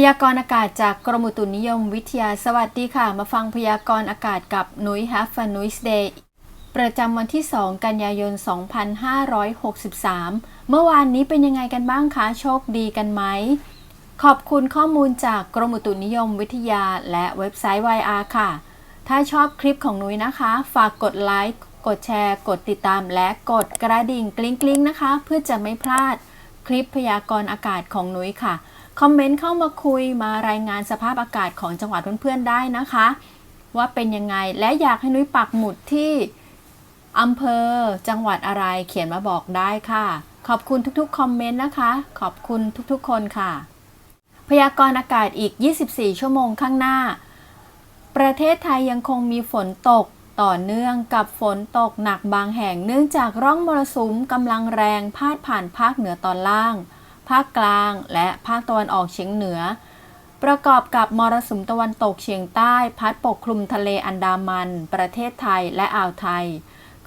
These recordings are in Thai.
พยากรณ์อากาศจากกรมอุตุนิยมวิทยาสวัสดีค่ะ มาฟังพยากรณ์อากาศกับนุ้ย Have a Nice Day ประจำวันที่ 2 กันยายน 2563 เมื่อวานนี้เป็นยังไงกันบ้างคะ โชคดีกันไหม ขอบคุณข้อมูลจากกรมอุตุนิยมวิทยาและเว็บไซต์ YR ค่ะ ถ้าชอบคลิปของนุ้ยนะคะ ฝากกดไลค์ กดแชร์ กดติดตาม และกดกระดิ่งกลิ้งๆนะคะ เพื่อจะไม่พลาดคลิปพยากรณ์อากาศของนุ้ยค่ะ คอมเมนต์เข้ามาคุยมารายงานสภาพอากาศของจังหวัดเพื่อนๆได้นะคะ ว่าเป็นยังไงและอยากให้นุ้ยปักหมุดที่อำเภอจังหวัดอะไรเขียนมาบอกได้ค่ะ ขอบคุณทุกๆคอมเมนต์นะคะ ขอบคุณทุกๆคนค่ะ พยากรณ์อากาศอีก 24 ชั่วโมงข้างหน้า ประเทศไทยยังคงมีฝนตกต่อเนื่องกับฝนตกหนักบางแห่งเนื่องจากร่องมรสุมกำลังแรงพาดผ่านภาคเหนือตอนล่าง ภาคกลาง และภาคตะวันออกเฉียงเหนือ ประกอบกับมรสุมตะวันตกเฉียงใต้ พัดปกคลุมทะเลอันดามัน ประเทศไทยและอ่าวไทย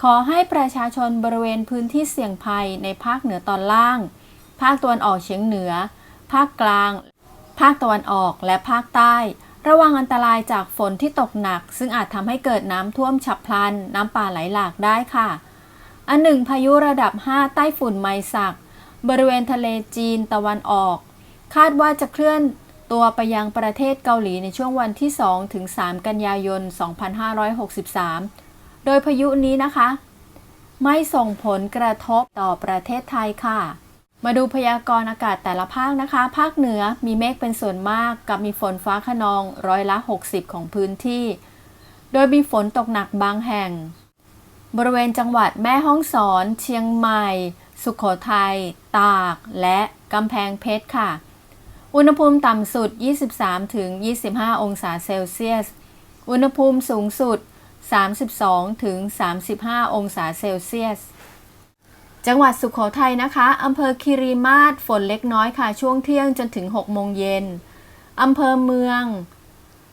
ขอให้ประชาชนบริเวณพื้นที่เสี่ยงภัยในภาคเหนือตอนล่าง ภาคตะวันออกเฉียงเหนือ ภาคกลาง ภาคตะวันออกและภาคใต้ระวังอันตรายจากฝนที่ตกหนัก ซึ่งอาจทำให้เกิดน้ำท่วมฉับพลัน น้ำป่าไหลหลากได้ค่ะ อันหนึ่งพายุระดับ 5 ใต้ฝุ่นไมซัก บริเวณทะเลจีนตะวันออก คาดว่าจะเคลื่อนตัวไปยังประเทศเกาหลีในช่วงวันที่ 2 ถึง 3 กันยายน 2563 โดยพายุนี้นะคะ ไม่ส่งผลกระทบต่อประเทศไทยค่ะ มาดูพยากรณ์อากาศแต่ละภาคนะคะ ภาคเหนือมีเมฆเป็นส่วนมากกับมีฝนฟ้าขนองร้อยละ 60 ของพื้นที่ โดยมีฝนตกหนักบางแห่ง บริเวณจังหวัดแม่ฮ่องสอน เชียงใหม่ สุขโขทัย ตาก และกำแพงเพชรค่ะ อุณหภูมิต่ำสุด 23-25 องศาเซลเซียส อุณหภูมิสูงสุด 32-35 องศาเซลเซียส จังหวัดสุขโขทัยนะคะ อำเภอคีรีมาศฝนเล็กน้อยค่ะ ช่วงเที่ยงจนถึง 6 โมงเย็น อำเภอเมือง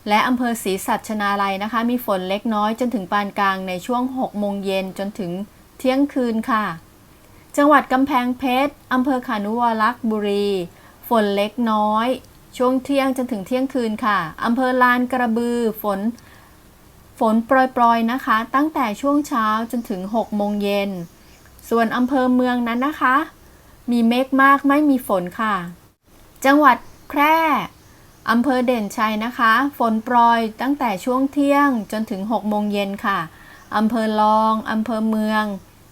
และอำเภอศรีสัชนาลัยนะคะ มีฝนเล็กน้อยจนถึงปานกลางในช่วง 6 โมงเย็นจนถึงเที่ยงคืนค่ะ จังหวัดกำแพงเพชรอำเภอขานุวรักษ์บุรี ฝนเล็กน้อย ช่วงเที่ยงจนถึงเที่ยงคืนค่ะอำเภอลานกระบือ ฝน ฝนโปรยๆนะคะ ตั้งแต่ช่วงเช้าจนถึง6โมงเย็น ส่วนอำเภอเมืองนั้นนะคะ มีเมฆมากไม่มีฝนค่ะ จังหวัดแพร่อำเภอเด่นชัยนะคะ ฝนโปรยตั้งแต่ช่วงเที่ยงจนถึง6โมงเย็นค่ะอำเภอลองอำเภอเมือง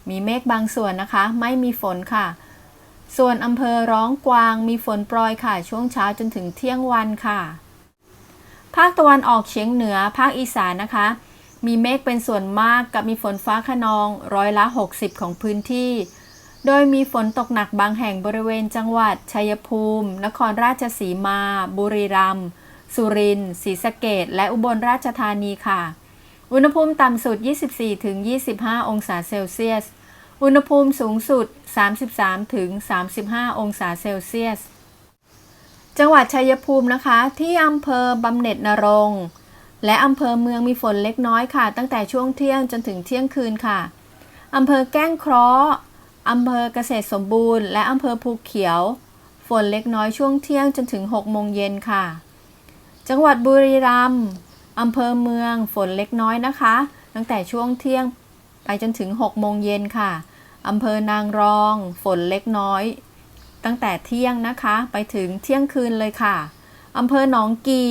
มีเมฆบางส่วนนะคะ ไม่มีฝนค่ะ ส่วนอำเภอร้องกวางมีฝนโปรยค่ะ ช่วงเช้าจนถึงเที่ยงวันค่ะ ภาคตะวันออกเฉียงเหนือ ภาคอีสานนะคะ มีเมฆเป็นส่วนมากกับมีฝนฟ้าขนองร้อยละ 60 ของพื้นที่ โดยมีฝนตกหนักบางแห่งบริเวณจังหวัด ชัยภูมิ นครราชสีมา บุรีรัมย์สุรินทร์ศรีสะเกดและอุบลราชธานีค่ะ อุณหภูมิต่ำสุด 24-25 องศาเซลเซียส อุณหภูมิสูงสุด 33-35 องศาเซลเซียส จังหวัดชัยภูมินะคะ ที่อำเภอบำเหน็จนรงและอำเภอเมืองมีฝนเล็กน้อยค่ะ ตั้งแต่ช่วงเที่ยงจนถึงเที่ยงคืนค่ะอำเภอแก้งเคราะห์อำเภอเกษตรสมบูรณ์ และอำเภอภูเขียว ฝนเล็กน้อยช่วงเที่ยงจนถึง 6 โมงเย็นค่ะ จังหวัดบุรีรัมย์อำเภอเมืองฝนเล็กน้อยนะคะ ตั้งแต่ช่วงเที่ยง ไปจนถึง 6 โมงเย็นค่ะ อำเภอนางรอง ฝนเล็กน้อย ตั้งแต่เที่ยงนะคะ ไปถึงเที่ยงคืนเลยค่ะ อำเภอหนองกี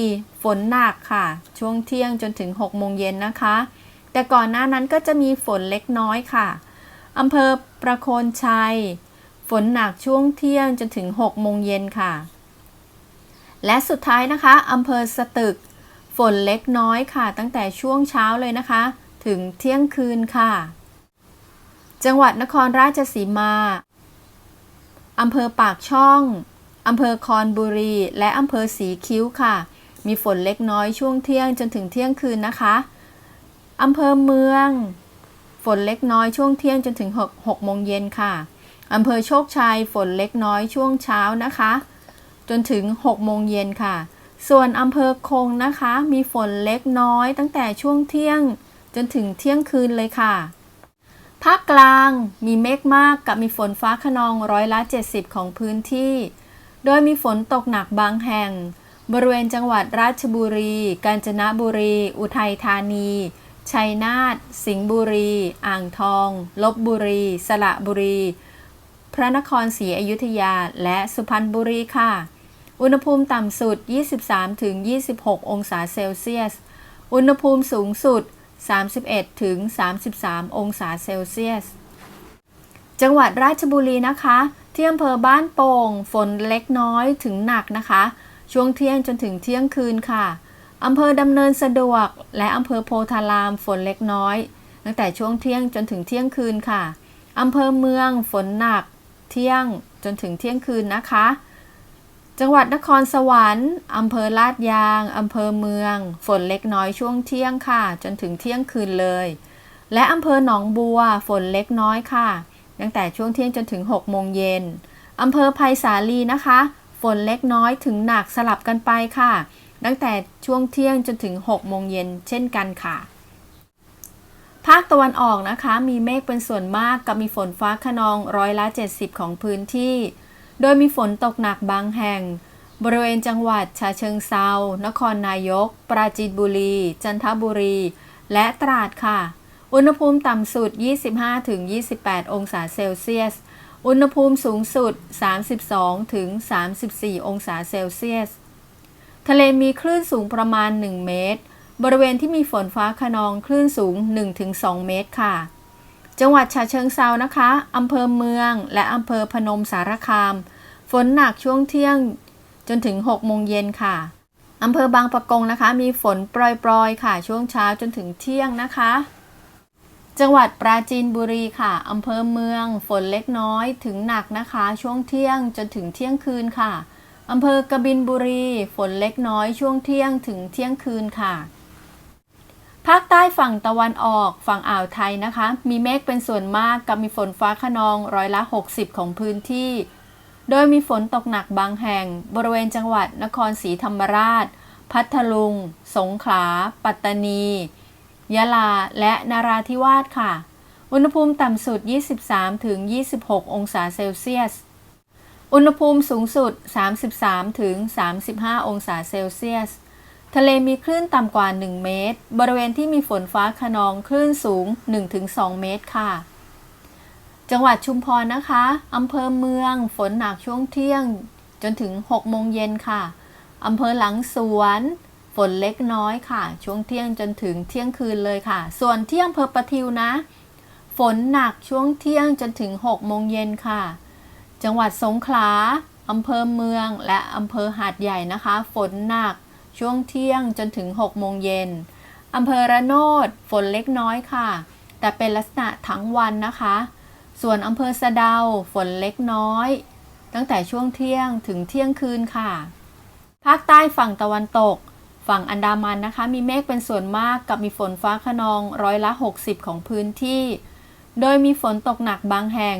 ฝนหนักค่ะ ช่วงเที่ยงจนถึง 6 โมงเย็นนะคะ แต่ก่อนหน้านั้นก็จะมีฝนเล็กน้อยค่ะ อำเภอประโคนชัย ฝนหนักช่วงเที่ยงจนถึง 6 โมงเย็นค่ะ และสุดท้ายนะคะ อำเภอสตึก ฝนเล็กน้อยค่ะ ตั้งแต่ช่วงเช้าเลยนะคะ ถึงเที่ยงคืนค่ะ จังหวัดนครราชสีมา อำเภอปากช่อง อำเภอคอนบุรี และอำเภอสีคิ้วค่ะ มีฝนเล็กน้อยช่วงเที่ยงจนถึงเที่ยงคืนนะคะ อำเภอเมือง ฝนเล็กน้อยช่วงเที่ยงจนถึง6 6โมงเย็นค่ะ อำเภอโชคชัยฝนเล็กน้อยช่วงเช้านะคะ จนถึง6โมงเย็นค่ะส่วนอำเภอคงนะคะ มีฝนเล็กน้อยตั้งแต่ช่วงเที่ยง จนถึงเที่ยงคืนเลยค่ะ ภาคกลางมีเมฆมากกับมีฝนฟ้าขนองร้อยละ 70 ของพื้นที่ โดยมีฝนตกหนักบางแห่ง บริเวณจังหวัดราชบุรี กาญจนบุรี อุทัยธานี ชัยนาท สิงห์บุรี อ่างทอง ลบบุรี สระบุรี พระนครศรีอยุธยา และสุพรรณบุรีค่ะอุณหภูมิต่ำสุด 23-26 องศาเซลเซียส อุณหภูมิสูงสุด 31-33 องศาเซลเซียส จังหวัดราชบุรีนะคะที่อำเภอบ้านโป่ง ฝนเล็กน้อยถึงหนักนะคะ ช่วงเที่ยงจนถึงเที่ยงคืนค่ะอำเภอดำเนินสะดวก และอำเภอโพธารามฝนเล็กน้อย ตั้งแต่ช่วงเที่ยงจนถึงเที่ยงคืนค่ะอำเภอเมืองฝนหนัก เที่ยงจนถึงเที่ยงคืนนะคะ จังหวัดนครสวรรค์อำเภอลาดยางอำเภอเมือง ฝนเล็กน้อยช่วงเที่ยงค่ะ จนถึงเที่ยงคืนเลย และอำเภอหนองบัว ฝนเล็กน้อยค่ะ ตั้งแต่ช่วงเที่ยงจนถึง6โมงเย็นอำเภอไผ่สาลีนะคะ ฝนเล็กน้อยถึงหนักสลับกันไปค่ะ ตั้งแต่ช่วงเที่ยงจนถึง6โมงเย็นเช่นกันค่ะภาคตะวันออกนะคะ มีเมฆเป็นส่วนมากกับมีฝนฟ้าขนองร้อยละ 70 ของพื้นที่ โดยมีฝนตกหนักบางแห่ง บริเวณจังหวัดชาเชิงเซา นครนายก ปราจีนบุรี จันทบุรี และตราดค่ะ อุณหภูมิต่ำสุด 25-28 องศาเซลเซียส อุณหภูมิสูงสุด 32-34 องศาเซลเซียส ทะเลมีคลื่นสูงประมาณ 1 เมตร บริเวณที่มีฝนฟ้าขนองคลื่นสูง 1-2 เมตรค่ะ จังหวัดฉะเชิงเซานะคะอำเภอเมืองและอำเภอพนมสารคาม ฝนหนักช่วงเที่ยงจนถึง 6 โมงเย็นค่ะอำเภอบางปะกงนะคะ มีฝนปรอยๆ ค่ะ ช่วงเช้าจนถึงเที่ยงนะคะ จังหวัดปราจีนบุรีค่ะอำเภอเมือง ฝนเล็กน้อยถึงหนักนะคะ ช่วงเที่ยงจนถึงเที่ยงคืนค่ะอำเภอกบินบุรี ฝนเล็กน้อยช่วงเที่ยงถึงเที่ยงคืนค่ะ ภาคใต้ฝั่งตะวันออกฝั่งอ่าวไทยนะคะ มีเมฆเป็นส่วนมากกับมีฝนฟ้าขนองร้อยละ 60 ของพื้นที่ โดยมีฝนตกหนักบางแห่ง บริเวณจังหวัดนครศรีธรรมราช พัทลุง สงขลา ปัตตานี ยะลา และนาราธิวาสค่ะ อุณหภูมิต่ำสุด 23-26 องศาเซลเซียส อุณหภูมิสูงสุด 33-35 องศาเซลเซียส ทะเลมีคลื่นต่ำกว่า 1 เมตร บริเวณที่มีฝนฟ้าขนองคลื่นสูง 1-2 เมตรค่ะ จังหวัดชุมพรนะคะอำเภอเมือง ฝนหนักช่วงเที่ยง จนถึง 6 โมงเย็นค่ะอำเภอหลังสวน ฝนเล็กน้อยค่ะ ช่วงเที่ยงจนถึงเที่ยงคืนเลยค่ะ ส่วนที่อำเภอประทิวนะ ฝนหนักช่วงเที่ยงจนถึง 6 โมงเย็นค่ะ จังหวัดสงขลาอำเภอเมืองและอำเภอหาดใหญ่นะคะ ฝนหนัก ช่วงเที่ยงจนถึง 6 โมงเย็นอำเภอระโนดฝนเล็กน้อยค่ะ แต่เป็นลักษณะทั้งวันนะคะ ส่วนอำเภอสะเดาฝนเล็กน้อย ตั้งแต่ช่วงเที่ยงถึงเที่ยงคืนค่ะ ภาคใต้ฝั่งตะวันตก ฝั่งอันดามันนะคะ มีเมฆเป็นส่วนมากกับมีฝนฟ้าขนองร้อยละ 60 ของพื้นที่ โดยมีฝนตกหนักบางแห่ง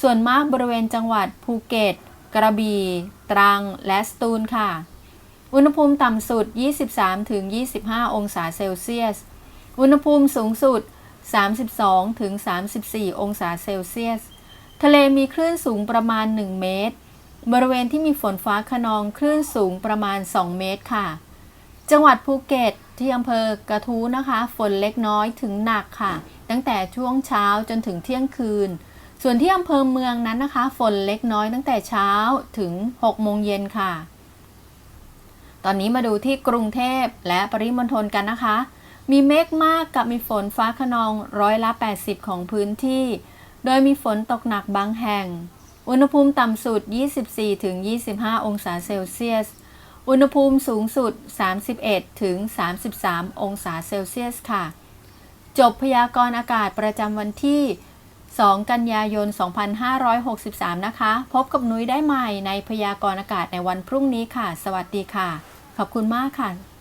ส่วนมากบริเวณจังหวัดภูเก็ต กระบี่ ตรัง และสตูลค่ะ อุณหภูมิต่ำสุด 23-25 องศาเซลเซียส อุณหภูมิสูงสุด 32-34 องศาเซลเซียส ทะเลมีคลื่นสูงประมาณ 1 เมตร บริเวณที่มีฝนฟ้าขนองคลื่นสูงประมาณ 2 เมตรค่ะ จังหวัดภูเก็ตที่อำเภอกระทู้นะคะ ฝนเล็กน้อยถึงหนักค่ะ ตั้งแต่ช่วงเช้าจนถึงเที่ยงคืน ส่วนที่อำเภอเมืองนั้นนะคะ ฝนเล็กน้อยตั้งแต่เช้าถึง 6 โมงเย็นค่ะ ตอนนี้มาดูที่กรุงเทพและปริมณฑลกันนะคะ มีเมฆมากกับมีฝนฟ้าขนองร้อยละ 80 ของพื้นที่ โดยมีฝนตกหนักบางแห่ง อุณหภูมิต่ำสุด 24-25 องศาเซลเซียส อุณหภูมิสูงสุด 31-33 องศาเซลเซียสค่ะ จบพยากรณ์อากาศประจำวันที่2 กันยายน 2563 นะคะ พบกับนุ้ยได้ใหม่ในพยากรณ์อากาศในวันพรุ่งนี้ค่ะ สวัสดีค่ะ ขอบคุณมากค่ะ